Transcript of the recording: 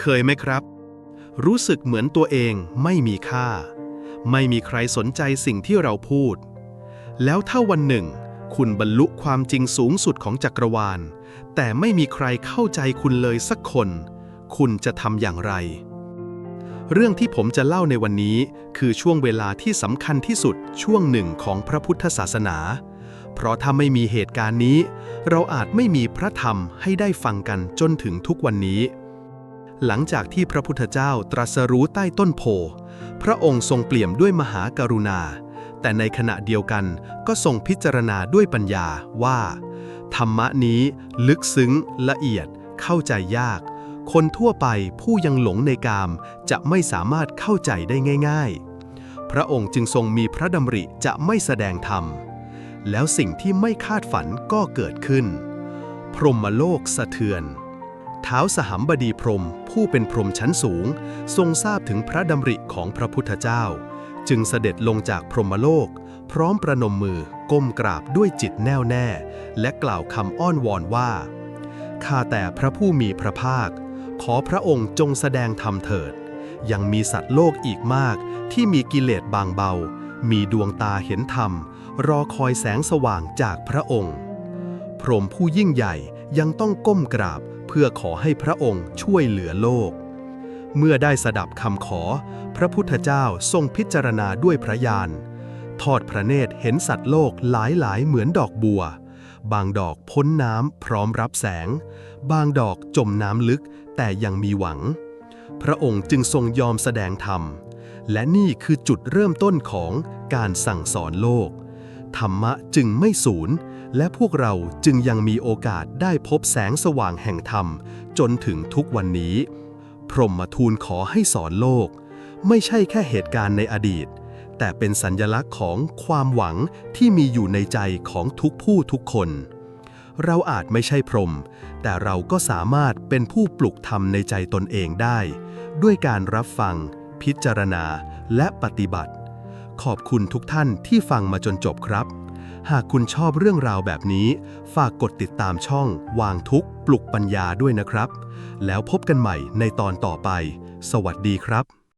เคยไหมครับ รู้สึกเหมือนตัวเองไม่มีค่า ไม่มีใครสนใจสิ่งที่เราพูด แล้วถ้าวันหนึ่ง คุณบรรลุความจริงสูงสุดของจักรวาล แต่ไม่มีใครเข้าใจคุณเลยสักคน คุณจะทำอย่างไร เรื่องที่ผมจะเล่าในวันนี้คือช่วงเวลาที่สำคัญที่สุดช่วงหนึ่งของพระพุทธศาสนา เพราะถ้าไม่มีเหตุการณ์นี้ เราอาจไม่มีพระธรรมให้ได้ฟังกันจนถึงทุกวันนี้ หลังจากที่พระพุทธเจ้าตรัสรู้ใต้ต้นโพ พระองค์ทรงเปี่ยมด้วยมหากรุณา แต่ในขณะเดียวกันก็ทรงพิจารณาด้วยปัญญาว่า ธรรมะนี้ลึกซึ้งละเอียด เข้าใจยาก คนทั่วไปผู้ยังหลงในกามจะไม่สามารถเข้าใจได้ง่าย ๆ พระองค์จึงทรงมีพระดำริจะไม่แสดงธรรม แล้วสิ่งที่ไม่คาดฝันก็เกิดขึ้น พรหมโลกสะเทือน ท้าวสหัมบดีพรมผู้เป็นพรมชั้นสูง ทรงทราบถึงพระดำริของพระพุทธเจ้า จึงเสด็จลงจากพรหมโลก พร้อมประนมมือก้มกราบด้วยจิตแน่วแน่ และกล่าวคำอ้อนวอนว่า ข้าแต่พระผู้มีพระภาค ขอพระองค์จงแสดงธรรมเถิด ยังมีสัตว์โลกอีกมากที่มีกิเลสบางเบา มีดวงตาเห็นธรรม รอคอยแสงสว่างจากพระองค์ พรหมผู้ยิ่งใหญ่ยังต้องก้มกราบ พื่อขอให้พระองค์ช่วยเหลือโลก เมื่อได้สดับคำขอ พระพุทธเจ้าทรงพิจารณาด้วยพระญาณทอดพระเนตรเห็นสัตว์โลกหลายหลายๆเหมือนดอกบัว บางดอกพ้นน้ำพร้อมรับแสง บางดอกจมน้ำลึกแต่ยังมีหวัง พระองค์จึงทรงยอมแสดงธรรม และนี่คือจุดเริ่มต้นของการสั่งสอนโลก ธรรมะจึงไม่สูญ และพวกเราจึงยังมีโอกาสได้พบแสงสว่างแห่งธรรม จนถึงทุกวันนี้ พรหมทูลขอให้สอนโลก ไม่ใช่แค่เหตุการณ์ในอดีต แต่เป็นสัญญลักษณ์ของความหวังที่มีอยู่ในใจของทุกผู้ทุกคน เราอาจไม่ใช่พรหมแต่เราก็สามารถเป็นผู้ปลุกธรรมในใจตนเองได้ ด้วยการรับฟัง พิจารณาและปฏิบัติ ขอบคุณทุกท่านที่ฟังมาจนจบครับ หากคุณชอบเรื่องราวแบบนี้ ฝากกดติดตามช่อง วางทุกปลุกปัญญาด้วยนะครับ แล้วพบกันใหม่ในตอนต่อไป สวัสดีครับ